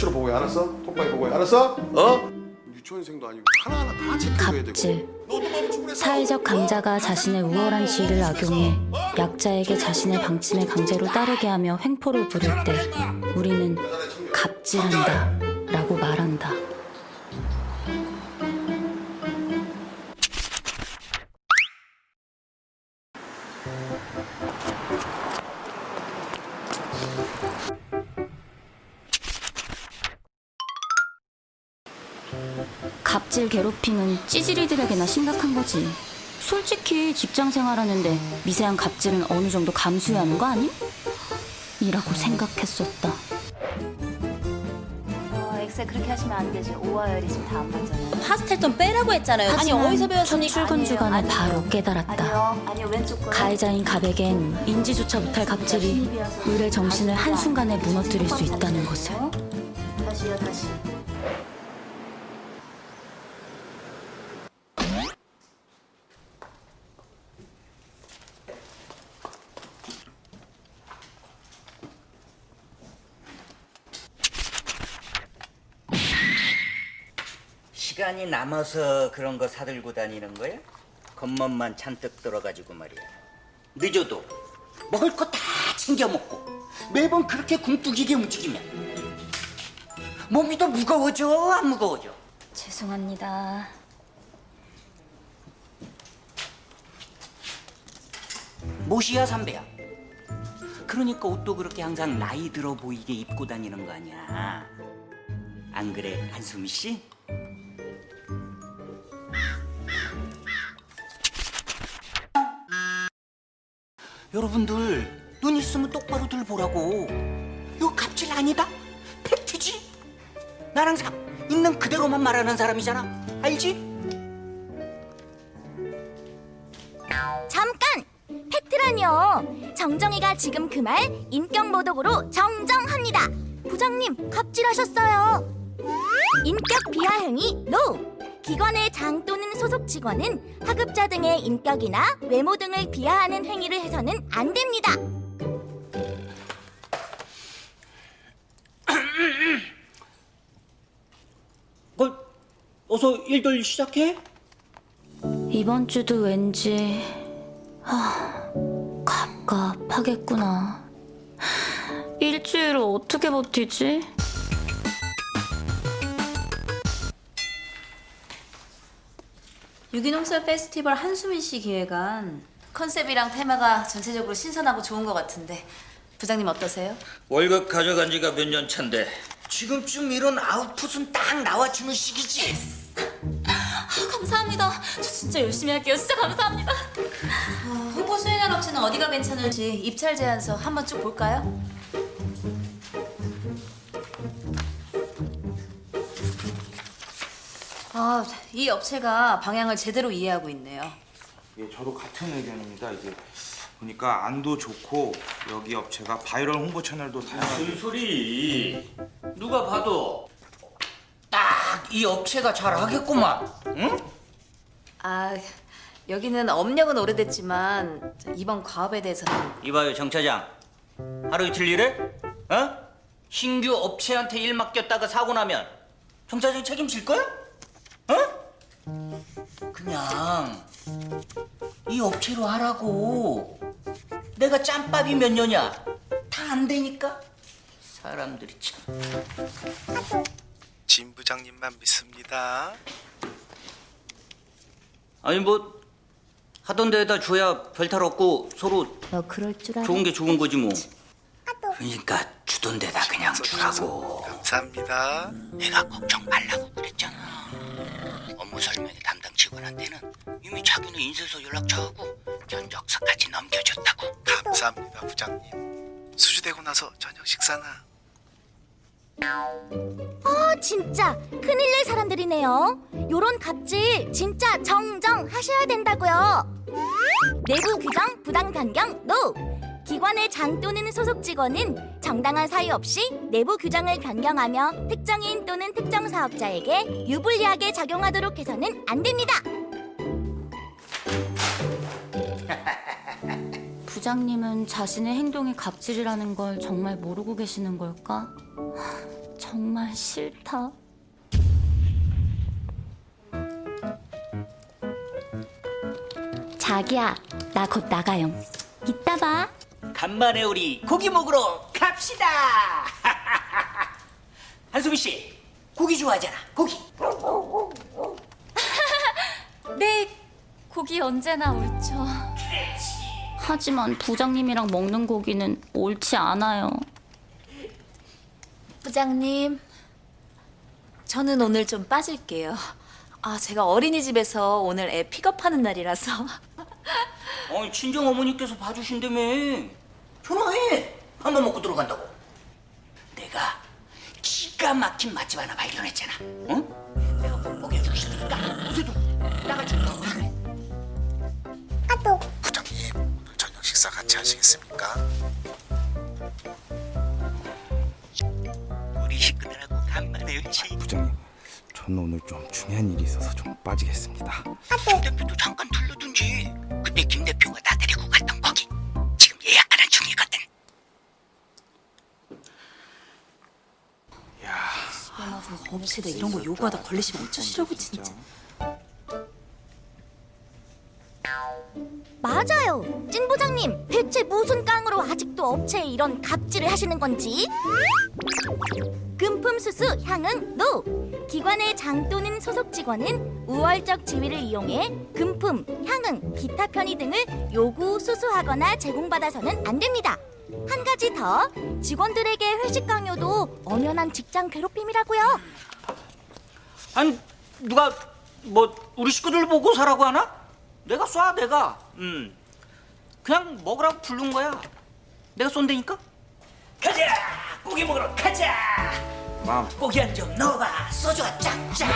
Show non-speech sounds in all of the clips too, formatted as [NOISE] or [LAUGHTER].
수시로 보고해 알았어? 톡방에 보고해 알았어? 어? 유치원생도 아니고 하나하나 다 체크해야 되고 갑질. 충분했어? 사회적 강자가 자신의 우월한 지위를 악용해 약자에게 자신의 방침에 강제로 따르게 하며 횡포를 부릴 때 우리는 갑질한다 라고 말한다. 갑질 괴롭힘은 찌질이들에게나 심각한 거지. 솔직히 직장 생활하는데 미세한 갑질은 어느 정도 감수해야 하는 거 아니? 이라고 생각했었다. 어, 엑셀 그렇게 하시면 안 되지. 오와열이 지금 다 안 맞잖아요. 파스텔 좀 빼라고 했잖아요. 아니 하지만 어디서 첫 배웠습니까? 출근 주간에. 바로 깨달았다. 아니요, 아니요 왼쪽 거. 가해자인 갑에겐 인지조차 못할 갑질이 의뢰 정신을 한순간에 무너뜨릴 수 있다는 것을. 다시요 다시. 시간이 남아서 그런 거 사들고 다니는 거야? 겉멋만 잔뜩 들어가지고 말이야. 늦어도 먹을 거 다 챙겨 먹고 매번 그렇게 굶뚝이게 움직이면 몸이 더 무거워져 안 무거워져? 죄송합니다. 못이야 삼배야. 그러니까 옷도 그렇게 항상 나이 들어 보이게 입고 다니는 거 아니야. 안 그래 한수미 씨? 여러분들 눈 있으면 똑바로들 보라고. 이거 갑질 아니다. 팩트지. 나랑 사, 있는 그대로만 말하는 사람이잖아. 알지? 잠깐! 팩트라니요. 정정이가 지금 그 말 인격 모독으로 정정합니다. 부장님 갑질하셨어요. 인격 비하 행위 NO. 기관의 장 또는 소속 직원은 하급자 등의 인격이나 외모 등을 비하하는 행위를 해서는 안 됩니다. [COUGHS] 어, 어서 일들 시작해. 이번 주도 왠지 아, 갑갑하겠구나. 일주일을 어떻게 버티지? 유기농설 페스티벌 한수민 씨 기획안 컨셉이랑 테마가 전체적으로 신선하고 좋은 것 같은데 부장님 어떠세요? 월급 가져간 지가 몇 년 차인데 지금쯤 이런 아웃풋은 딱 나와주는 시기지. 감사합니다. 저 진짜 열심히 할게요. 진짜 감사합니다. 홍보 수행할 업체는 어디가 괜찮을지 입찰 제안서 한번 쭉 볼까요? 아, 이 업체가 방향을 제대로 이해하고 있네요. 예, 저도 같은 의견입니다. 이게 보니까 안도 좋고 여기 업체가 바이럴 홍보 채널도 다양하게 무슨 소리? 누가 봐도 딱 이 업체가 잘하겠구만. 응? 아, 여기는 업력은 오래됐지만 이번 과업에 대해서는 이봐요 정 차장. 하루 이틀 일해? 어? 신규 업체한테 일 맡겼다가 사고 나면 정 차장이 책임질 거야? 어? 그냥 이 업체로 하라고. 내가 짬밥이 몇 년이야? 다 안 되니까. 사람들이 참. 진 부장님만 믿습니다. 아니 뭐 하던 데에다 줘야 별탈 없고 서로 너 그럴 줄 알아. 좋은 게 좋은 거지 뭐. 그러니까 주던 데다 그냥 주라고. 감사합니다. 내가 걱정 말라고 그랬잖아. 업무 담당 직원한테는 이미 자기네 인쇄소 연락처하고 견적서까지 넘겨줬다고. 감사합니다, 부장님. 수주되고 나서 저녁 식사나. 아 진짜 큰일 날 사람들이네요. 요런 갑질 진짜 정정 하셔야 된다고요. 내부 규정 부당 변경 NO. 기관의 장 또는 소속 직원은 정당한 사유 없이 내부 규정을 변경하며 특정인 또는 특정 사업자에게 유불리하게 작용하도록 해서는 안 됩니다. [LAUGHS] 부장님은 자신의 행동이 갑질이라는 걸 정말 모르고 계시는 걸까? [SIGHS] 정말 싫다. 자기야, 나 곧 나가요. 이따 봐. 간만에 우리 고기 먹으러 갑시다. [LAUGHS] 한수미 씨, 고기 좋아하잖아. 고기. [LAUGHS] 네, 고기 언제나 옳죠. 하지만 부장님이랑 먹는 고기는 옳지 않아요. 부장님, 저는 오늘 좀 빠질게요. 아, 제가 어린이집에서 오늘 애 픽업하는 날이라서. [LAUGHS] 어, 친정 어머니께서 봐주신다며. 전화해. 한 번 먹고 들어간다고. 내가 기가 막힌 맛집 하나 발견했잖아. 응? 내가 못 먹여줄 테니까 요새도 나가줄까? 부장님 오늘 저녁 식사 같이 하시겠습니까? 우리 식구들하고 간만에 음식. 부장님, 저는 오늘 좀 중요한 일이 있어서 좀 빠지겠습니다. 김 대표도 잠깐. 그때 김 대표가 나 데리고 갔던 거기. 지금 예약하는 중이거든. 범시에다 이런 거 요구하다 걸리시면 어쩌시려고 진짜. 맞아요. 찐 부장님, 대체 무슨 깡으로 아직도 업체에 이런 갑질을 하시는 건지? 금품 수수 향응 노. 기관의 장 또는 소속 직원은 우월적 지위를 이용해 금품, 향응, 기타 편의 등을 요구 수수하거나 제공받아서는 안 됩니다. 한 가지 더, 직원들에게 회식 강요도 엄연한 직장 괴롭힘이라고요. 아니 누가 뭐 우리 식구들 보고 사라고 하나? 내가 쏴 내가. 음. 그냥 먹으라고 부른 거야. 내가 쏜다니까. 가자. 고기 먹으러 가자. 맘, 고기 한 점 넣어봐. 소주가 짝짝.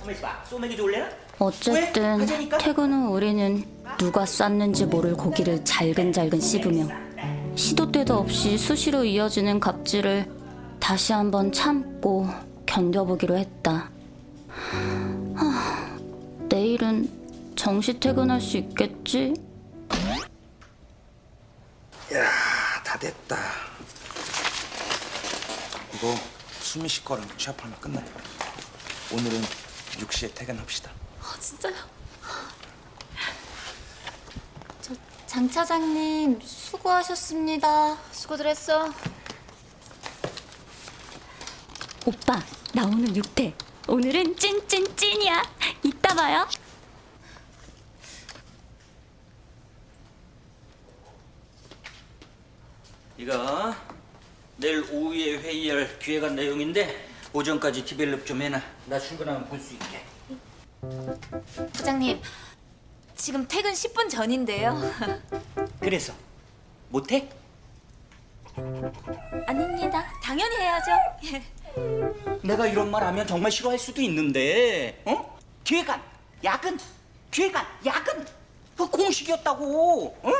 가만 있어봐. 소맥이 좋을래나? 왜? 어쨌든? 퇴근 후 우리는 누가 쐈는지 모를 고기를 잘근잘근 씹으며 시도 때도 없이 수시로 이어지는 갑질을 다시 한번 참고 견뎌보기로 했다. 하, 내일은 정시 퇴근할 수 있겠지? 야, 다 됐다. 이거 수미 씨 거랑 취합하면 끝나요. 오늘은 6시에 퇴근합시다. 아, 진짜요? 저 장 차장님 수고하셨습니다. 수고들 했어. 오빠, 나 오늘 육퇴. 오늘은 찐찐찐이야. 이따 봐요. 이거 내일 오후에 회의할 기획안 내용인데 오전까지 디벨롭 좀 해놔. 나 출근하면 볼 수 있게. 부장님, 지금 퇴근 10분 전인데요. [LAUGHS] 그래서 못해? 아닙니다. 당연히 해야죠. [LAUGHS] 내가 이런 말 하면 정말 싫어할 수도 있는데, 어? 기획안, 야근, 기획안, 야근, 그 공식이었다고, 어?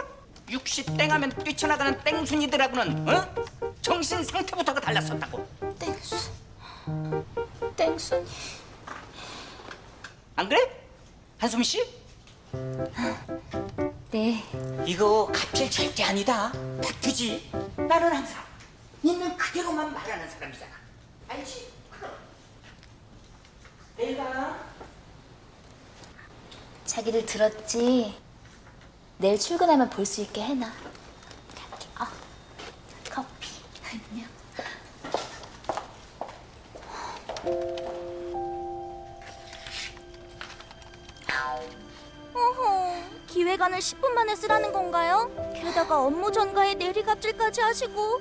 60 땡 하면 뛰쳐나가는 땡순이들하고는, 어? 정신 상태부터가 달랐었다고. 땡수. 땡순이. 안 그래? 한수미 씨? 네. 이거 갑질 절대 아니다. 팩트지. 나는 항상 있는 그대로만 말하는 사람이잖아. 알지? 그럼. 내가 자기들 들었지? 내일 출근하면 볼 수 있게 해놔. 갈게. 아, 커피. 안녕. 어허, 기획안을 10분 만에 쓰라는 건가요? 게다가 업무 전가에 내리갑질까지 하시고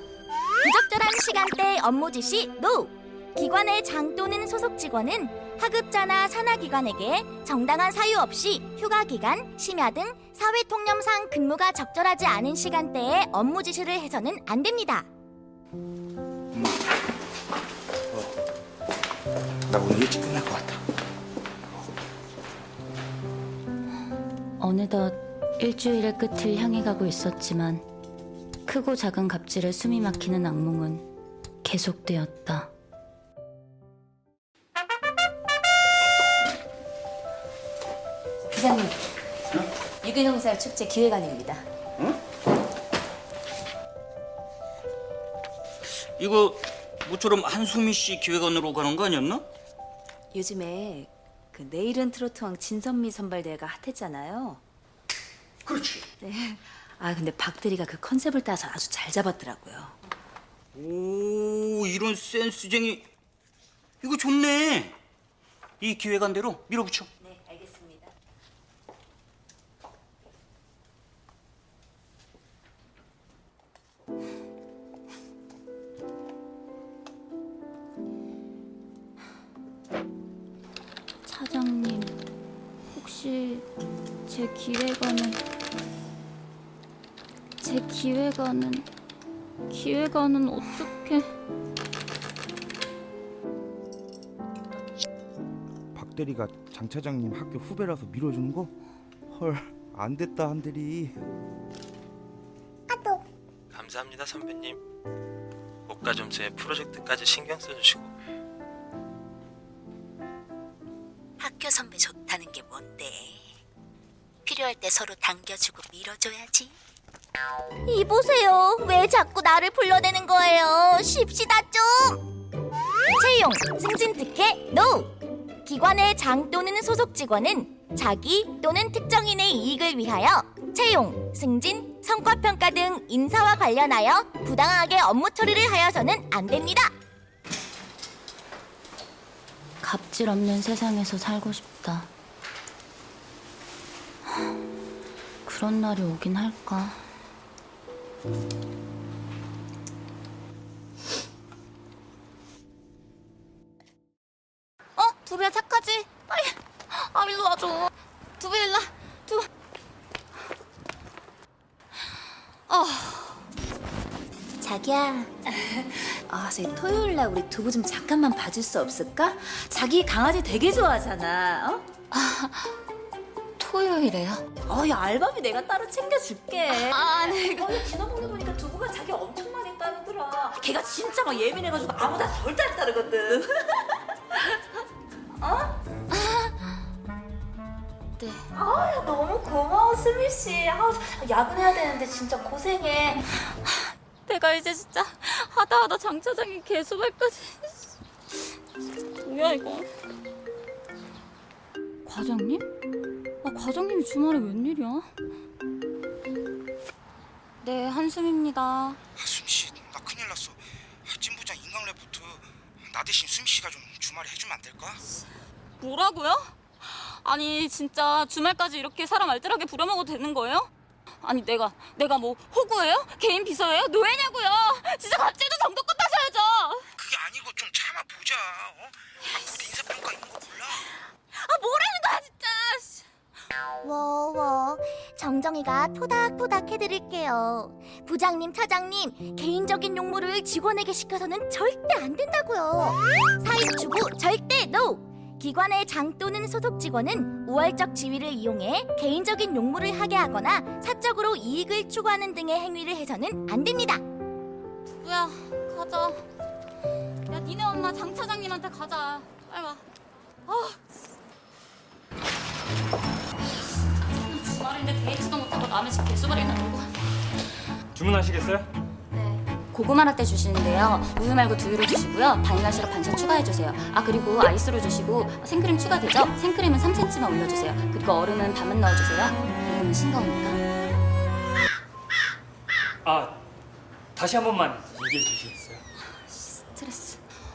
부적절한 시간대 업무 지시 NO! 기관의 장 또는 소속 직원은 하급자나 산하기관에게 정당한 사유 없이 휴가 기간, 심야 등 사회 통념상 근무가 적절하지 않은 시간대에 업무 지시를 해서는 안 됩니다. 나 오늘 일찍 끝날 것 같아. 어느덧 일주일의 끝을 향해 가고 있었지만 크고 작은 갑질에 숨이 막히는 악몽은 계속되었다. 부장님, 유기농살 축제 기획안입니다. 이거 모처럼 한수미 씨 기획안으로 가는 거 아니었나? 요즘에 그 내일은 트로트왕 진선미 선발대회가 핫했잖아요. 그렇지. 네. 아 근데 박대리가 그 컨셉을 따서 아주 잘 잡았더라고요. 오 이런 센스쟁이 이거 좋네. 이 기획안대로 밀어붙여. 제 기획안은 제 기획안은 기획안은 어떻게? 박 대리가 장 차장님 학교 후배라서 밀어주는 거? 헐, 안 됐다 한 대리. 감사합니다 선배님 고가 점수의 프로젝트까지 신경 써주시고 학교 선배 뭔데? 필요할 때 서로 당겨주고 밀어줘야지. 이보세요. 왜 자꾸 나를 불러대는 거예요? 쉽시다 좀. 채용, 승진 특혜, NO. 기관의 장 또는 소속 직원은 자기 또는 특정인의 이익을 위하여 채용, 승진, 성과평가 등 인사와 관련하여 부당하게 업무 처리를 하여서는 안 됩니다. 갑질 없는 세상에서 살고 싶다. 그런 날이 오긴 할까? 어? 두부야 착하지? 빨리 아 일로 와줘 두부 일로 와 두부 어 자기야 [LAUGHS] 아, 저희 토요일 날 우리 두부 좀 잠깐만 봐줄 수 없을까? 자기 강아지 되게 좋아하잖아. 어? [LAUGHS] 토요일에요? 어, 야 알바비 내가 따로 챙겨줄게. 아, 네. 어, 지난번에 보니까 두부가 자기 엄청 많이 따르더라. 걔가 진짜 막 예민해가지고 아무나 절대 안 따르거든. [LAUGHS] 네. 아, 야, 너무 고마워, 수미 씨. 아, 야근해야 되는데 진짜 고생해. 내가 이제 진짜 하다 하다 장 차장이 개수발까지 뭐야 이거 과장님? 아 과장님이 주말에 웬일이야? 네 한숨입니다 수미 씨, 나 큰일 났어. 찐 부장 인강 레포트 나 대신 수미 씨가 좀 주말에 해주면 안 될까? 뭐라고요? 아니 진짜 주말까지 이렇게 사람 알뜰하게 부려먹어도 되는 거예요? 아니 내가 내가 뭐 호구예요? 개인 비서예요? 노예냐고요? 진짜 갑질도 정도껏 하 정정이가 토닥토닥 해드릴게요. 부장님 차장님 개인적인 용무를 직원에게 시켜서는 절대 안 된다고요. 사익 추구 절대 NO 기관의 장 또는 소속 직원은 우월적 지위를 이용해 개인적인 용무를 하게 하거나 사적으로 이익을 추구하는 등의 행위를 해서는 안 됩니다. 뭐야? 가자. 야 니네 엄마 장 차장님한테 가자. 빨리 와. 아. 주말인데 데이트도 못하고 남의 집 개수발이나 놀고 주문하시겠어요? 네. 고구마 라떼 주시는데요. 우유 말고 두유로 주시고요. 바닐라 시럽 반샷 추가해주세요. 아 그리고 아이스로 주시고 생크림 추가되죠? 생크림은 3cm만 올려주세요. 그리고 얼음은 반만 넣어주세요. 이거는 싱거우니까. 아 다시 한 번만 얘기해 주시겠어요?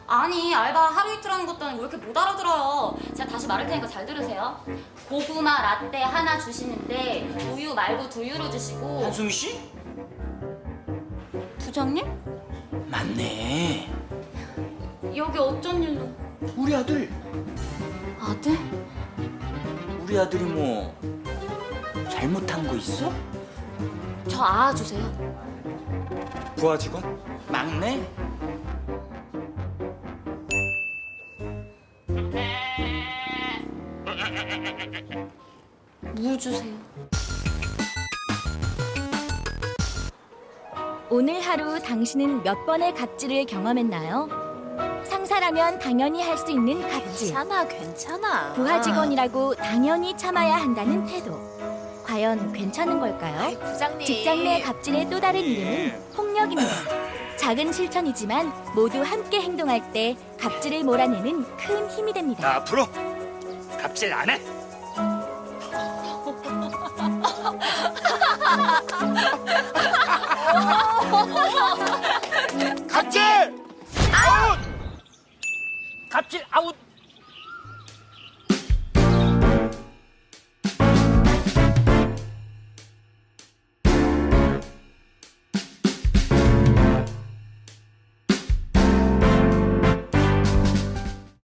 아니 알바 하루 이틀 하는 것도 아니고 왜 이렇게 못 알아들어요? 제가 다시 말할 테니까 잘 들으세요. 고구마 라떼 하나 주시는데 우유 말고 두유로 주시고 한수미 씨? 부장님 맞네. 여기 어쩐 일로? 우리 아들. 아들? 우리 아들이 뭐 잘못한 거 있어? 저 아아 주세요. 부하 직원? 막내? 무 주세요. 오늘 하루 당신은 몇 번의 갑질을 경험했나요? 상사라면 당연히 할 수 있는 갑질. 괜찮아, 괜찮아. 부하 직원이라고 당연히 참아야 한다는 태도. 과연 괜찮은 걸까요? 부장님. 직장 내 갑질의 또 다른 이름은 폭력입니다. 작은 실천이지만 모두 함께 행동할 때 갑질을 몰아내는 큰 힘이 됩니다. 앞으로 갑질 안 해. 갑질! 아웃! 갑질 아웃!